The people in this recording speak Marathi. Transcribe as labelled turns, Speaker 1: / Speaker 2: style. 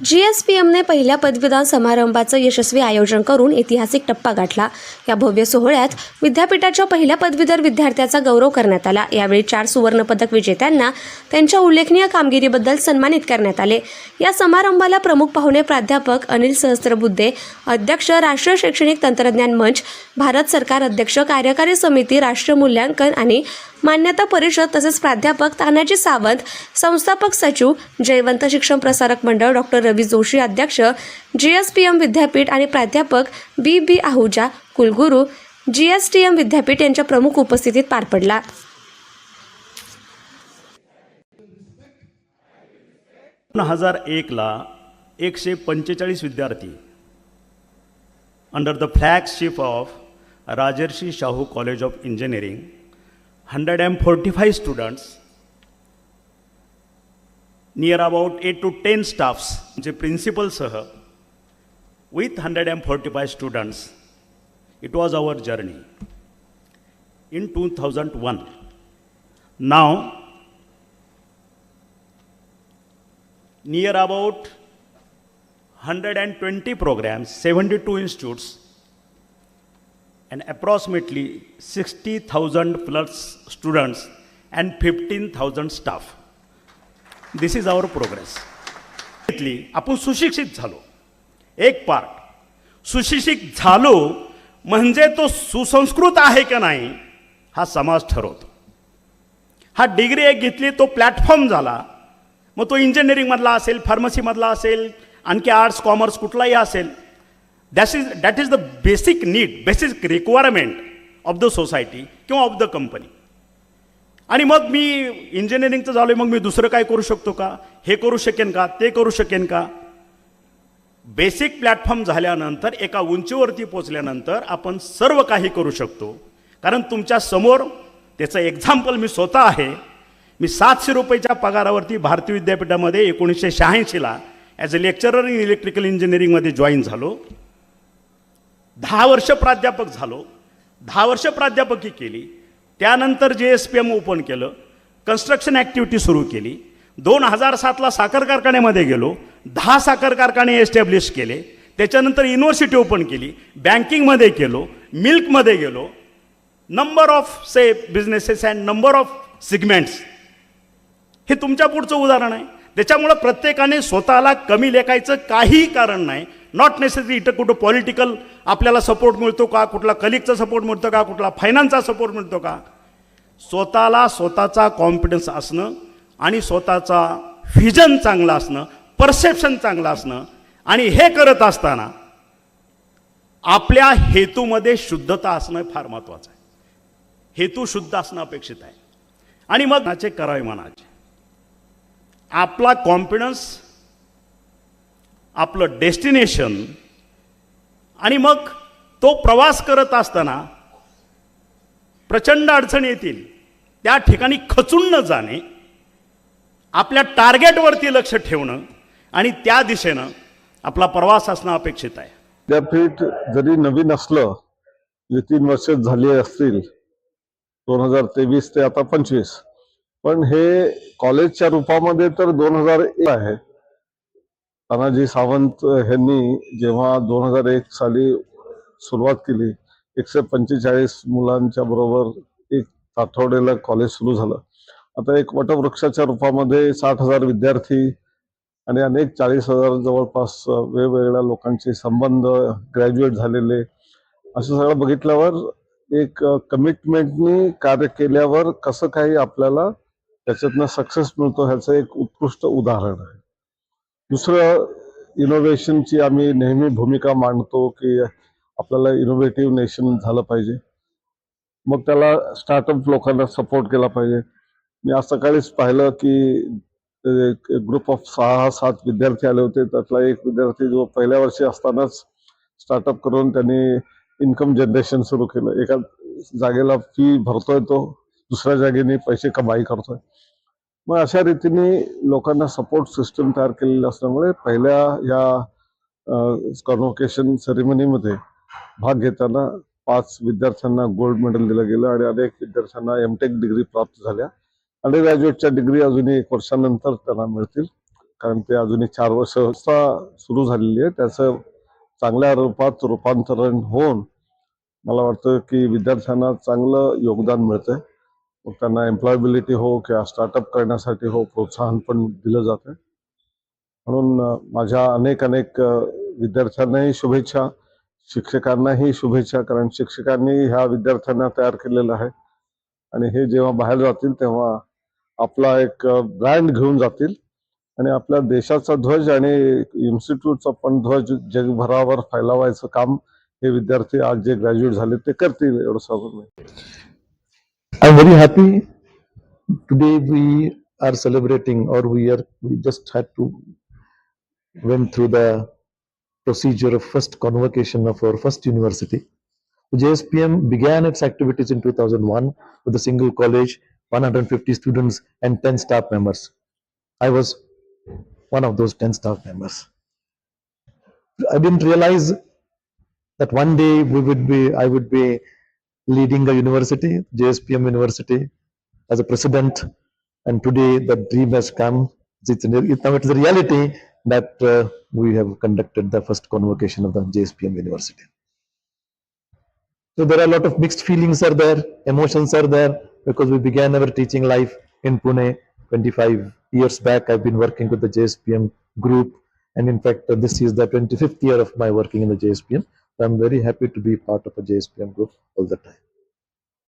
Speaker 1: जी एस पी एमने पहिल्या पदवीदान समारंभाचं यशस्वी आयोजन करून ऐतिहासिक टप्पा गाठला. या भव्य सोहळ्यात विद्यापीठाच्या पहिल्या पदवीधर विद्यार्थ्याचा गौरव करण्यात आला. यावेळी चार सुवर्णपदक विजेत्यांना त्यांच्या उल्लेखनीय कामगिरीबद्दल सन्मानित करण्यात आले. या समारंभाला प्रमुख पाहुणे प्राध्यापक अनिल सहस्त्रबुद्धे अध्यक्ष राष्ट्रीय शैक्षणिक तंत्रज्ञान मंच भारत सरकार अध्यक्ष कार्यकारी समिती राष्ट्रीय मूल्यांकन आणि मान्यता परिषद तसेच प्राध्यापक तानाजी सावंत संस्थापक सचिव जयवंत शिक्षण प्रसारक मंडळ डॉक्टर रवी जोशी अध्यक्ष जी एस पी एम विद्यापीठ आणि प्राध्यापक बी बी आहुजा कुलगुरू जी एस टी एम विद्यापीठ यांच्या प्रमुख उपस्थितीत पार पडला.
Speaker 2: दोन हजार एकला एकशे पंचेचाळीस विद्यार्थी under the flagship of Rajarshi Shahu college of engineering Hundred and forty five students near about eight two ten staffs म्हणजे प्रिन्सिपलसह with hundred and forty five students it was our journey in 2001. Now, near about 120 programs, 72 institutes, and approximately 60,000 plus students and 15,000 staff. This is our progress. आपण सुशिक्षित झालो एक पार्ट सुशिक्षित झालो म्हणजे तो सुसंस्कृत आहे का नाही हा समाज ठरवतो हा डिग्री एक घेतली तो प्लॅटफॉर्म झाला मग तो इंजिनिअरिंगमधला असेल फार्मसीमधला असेल आणखी आर्ट्स कॉमर्स कुठलाही असेल that is that is the basic need basic requirement of the society किंवा ऑफ द कंपनी आणि मग मी इंजिनिअरिंगचं झालो मग मी दुसरं काय करू शकतो का? हे करू शकेन का? ते करू शकेन का? बेसिक प्लॅटफॉर्म झाल्यानंतर एका उंचीवरती पोचल्यानंतर आपण सर्व काही करू शकतो. कारण तुमच्यासमोर त्याचं एक्झाम्पल मी स्वतः आहे. मी सातशे रुपयाच्या पगारावरती भारतीय विद्यापीठामध्ये एकोणीसशे शहाऐंशीला as a lecturer in electrical इंजिनिअरिंगमध्ये जॉईन झालो. दहा वर्ष प्राध्यापक झालो. दहा वर्ष प्राध्यापकी केली. त्यानंतर J S P M open केलं. कन्स्ट्रक्शन ॲक्टिव्हिटी सुरू केली. दोन हजार सातला साखर कारखान्यामध्ये गेलो. दहा साखर कारखाने एस्टॅब्लिश केले. त्याच्यानंतर युनिव्हर्सिटी ओपन केली. बँकिंगमध्ये गेलो मिल्कमध्ये गेलो. Number of say businesses and number of segments हे तुमच्या पुढचं उदाहरण आहे. त्याच्यामुळं प्रत्येकाने स्वतःला कमी लेखायचं काही कारण नाही. नॉट नेसेसरी इथं कुठं पॉलिटिकल आपल्याला सपोर्ट मिळतो का? कुठला कलिगचा सपोर्ट मिळतो का? कुठला फायनान्सचा सपोर्ट मिळतो का? स्वतःला स्वतःचा कॉन्फिडन्स असणं आणि स्वतःचा व्हिजन चांगलं असणं परसेप्शन चांगलं असणं आणि हे करत असताना आपल्या हेतूमध्ये शुद्धता असणं फार महत्त्वाचं आहे. हेतू शुद्ध असणं अपेक्षित आहे. आणि मग नाचे करावे मनाचे आपला कॉन्फिडन्स आपलं डेस्टिनेशन आणि मग तो प्रवास करत असताना प्रचंड अडचणी येतील. त्या ठिकाणी खचून न जाणे आपल्या टार्गेटवरती लक्ष ठेवणं आणि त्या दिशेनं आपला प्रवास असणं अपेक्षित आहे.
Speaker 3: विद्यापीठ जरी नवीन असलं जे तीन वर्ष झाली असतील दोन हजार तेवीस ते आता पंचवीस पण हे कॉलेजच्या रूपामध्ये तर दोन हजार एक आहे. तानाजी सावंत यांनी जेव्हा दोन हजार एक साली सुरुवात केली एकशे पंचेचाळीस मुलांच्या बरोबर एक आठवड्याला कॉलेज सुरू झालं. आता एक वटवृक्षाच्या रूपामध्ये साठ हजार विद्यार्थी आणि अनेक चाळीस हजार जवळपास वेगवेगळ्या लोकांचे संबंध ग्रॅज्युएट झालेले. असं सगळं बघितल्यावर एक कमिटमेंटनी कार्य केल्यावर कसं काही आपल्याला त्याच्यातनं सक्सेस मिळतो ह्याचं एक उत्कृष्ट उदाहरण आहे. दुसरं इनोव्हेशनची आम्ही नेहमी भूमिका मांडतो की आपल्याला इनोव्हेटिव्ह नेशन झालं पाहिजे. मग त्याला स्टार्टअप लोकांना सपोर्ट केला पाहिजे. मी आज सकाळीच पाहिलं की एक ग्रुप ऑफ सहा सात विद्यार्थी आले होते. त्यातला एक विद्यार्थी जो पहिल्या वर्षी असतानाच स्टार्टअप करून त्यांनी इन्कम जनरेशन सुरू केलं. एका जागेला फी भरतोय तो दुसऱ्या जागेने पैसे कमाई करतोय. मग अशा रीतीने लोकांना सपोर्ट सिस्टम तयार केलेली असल्यामुळे पहिल्या या कॉन्व्होकेशन सेरेमनीमध्ये भाग घेताना पाच विद्यार्थ्यांना गोल्ड मेडल दिलं गेलं आणि अनेक विद्यार्थ्यांना एमटेक डिग्री प्राप्त झाल्या. अंडर ग्रॅज्युएटच्या डिग्री अजूनही एक वर्षानंतर त्यांना मिळतील. कारण ते अजून एक चार वर्ष सुरू झालेली आहे. त्याचं चांगल्या रूपात रूपांतरण होऊन मला वाटतं की विद्यार्थ्यांना चांगलं योगदान मिळतंय. मग त्यांना एम्प्लॉयबिलिटी हो किंवा स्टार्टअप करण्यासाठी हो प्रोत्साहन पण दिलं जातं म्हणून माझ्या अनेक अनेक विद्यार्थ्यांनाही शुभेच्छा शिक्षकांनाही शुभेच्छा कारण शिक्षकांनी ह्या विद्यार्थ्यांना तयार केलेलं आहे. आणि हे जेव्हा बाहेर जातील तेव्हा आपला एक ब्रँड घेऊन जातील. आणि आपल्या देशाचा ध्वज आणि इन्स्टिट्यूटचा पण ध्वज जगभरावर फैलावायचं काम हे विद्यार्थी आज जे ग्रॅज्युएट झाले ते करतील एवढं सांगून
Speaker 4: I'm very happy. Today we are celebrating, or we are we just had to went through the procedure of first convocation of our first university. JSPM began its activities in 2001 with a single college, 150 students, and 10 staff members. I was one of those 10 staff members. I didn't realize that one day we would be, I would be leading a university, JSPM University, as a president. And today the dream has come. It's, it, now it's a reality that uh, we have conducted the first convocation of the JSPM University. So there are a lot of mixed feelings are there, emotions are there, because we began our teaching life in Pune 25 years back. I've been working with the JSPM group. And in fact, uh, this is the 25th year of my working in the JSPM. I'm very happy to be part of a JSPM group all the time.